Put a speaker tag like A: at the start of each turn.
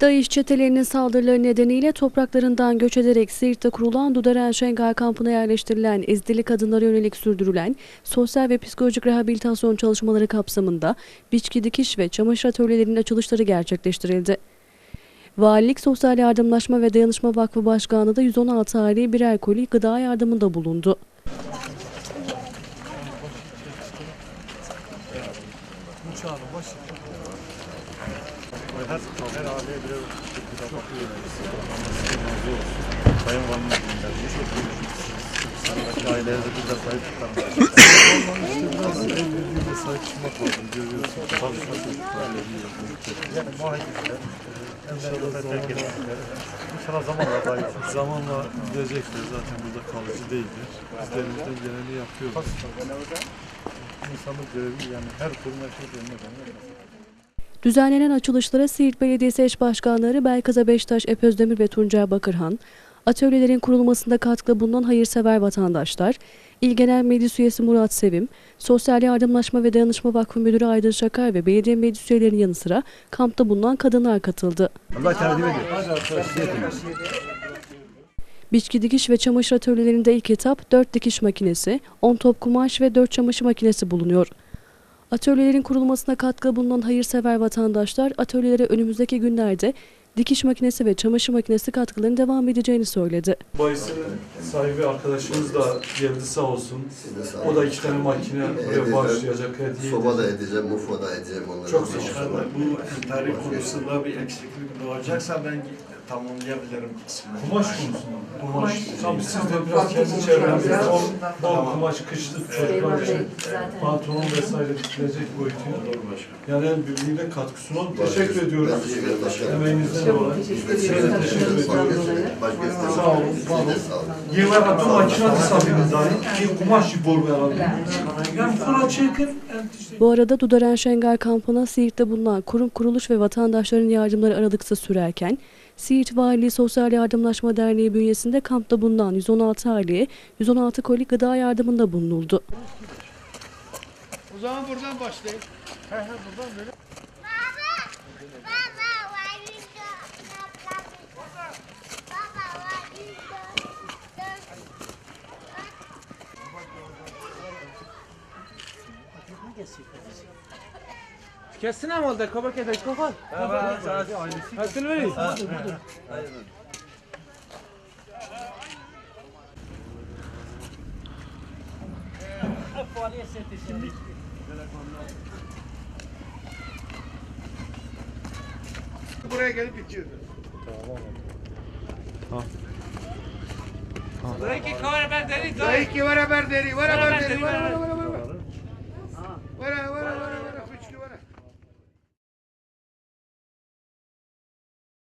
A: DAEŞ çetelerinin saldırıları nedeniyle topraklarından göç ederek Siirt'te kurulan Dudaren Şengal kampına yerleştirilen Ezdili kadınlara yönelik sürdürülen sosyal ve psikolojik rehabilitasyon çalışmaları kapsamında biçki dikiş ve çamaşır atölyelerinin açılışları gerçekleştirildi. Valilik Sosyal Yardımlaşma ve Dayanışma Vakfı Başkanı da 116 aileye birer koli gıda yardımında bulundu.
B: Her, her aileye birer çok iyi. Sayın Valim göndermiş. Çok iyi. Sanırım ailelere de bir de sahip işte biraz el birliğine sahip çıkmak lazım. Görüyorsun. Çalışma çocuklarla Yani muhakkak. İnşallah etmekler. İnşallah zamanla daha iyi. Zamanla gidecekler. Zaten burada kalıcı değildir. Biz de elimizden geleni yapıyoruz. İnsanlık görevi yani her kurum her şey koyuyor.
A: Düzenlenen açılışlara Siirt Belediyesi eş başkanları Belkaza Beştaş, Ep Özdemir ve Tuncay Bakırhan, atölyelerin kurulmasında katkıda bulunan hayırsever vatandaşlar, İl Genel Meclis Üyesi Murat Sevim, Sosyal Yardımlaşma ve Dayanışma Vakfı Müdürü Aydın Şakar ve belediye meclis üyelerinin yanı sıra kampta bulunan kadınlar katıldı.
C: Allah ediyor.
A: Biçki dikiş ve çamaşır atölyelerinde ilk etap 4 dikiş makinesi, 10 top kumaş ve 4 çamaşır makinesi bulunuyor. Atölyelerin kurulmasına katkı bulunan hayırsever vatandaşlar atölyelere önümüzdeki günlerde dikiş makinesi ve çamaşır makinesi katkılarının devam edeceğini söyledi.
D: Bayisin sahibi arkadaşımız da geldi sağ olsun. O da iki tane makine buraya başlayacak hediye
E: Soba da edeceğim, mufla da edeceğim onları.
D: Çok sağ
F: Başkanlar bu tarih konusunda bir eksiklik doğacaksa ben tamamlayabilirim kısmını.
D: Kumaş konusunda. Kumaş. Tabii siz de biraz kendi çevrenizde bol, bol kumaş, kışlık çocuklar için pantolon vesaire dikilecek boyutu. Yani el birliğine katkı sunan. Teşekkür ediyoruz.
E: Teşekkür ederim.
D: Emeğinizden dolayı. De teşekkür ediyoruz. Sağ olun.
E: Sağ olun.
D: Yıllar sabimiz dahi. Bir kumaş. Yani çekin.
A: Bu arada Dudaren Şengal kampına Siirt'te bulunan kurum, kuruluş ve vatandaşların yardımları aralıksız sürerken, Siirt Valiliği Sosyal Yardımlaşma Derneği bünyesinde kampta bulunan 116 aileye 116 koli gıda yardımında bulunuldu.
G: O zaman buradan başlayın.
H: Baba, why
G: Kessin ama oldu. Kabak eder. Kafal. Hakkını vereyim. Buraya gelip bitiyordu.
I: Dayı ki kamera ben deri
G: Dayı ki var haber deri, var haber deri, var var var var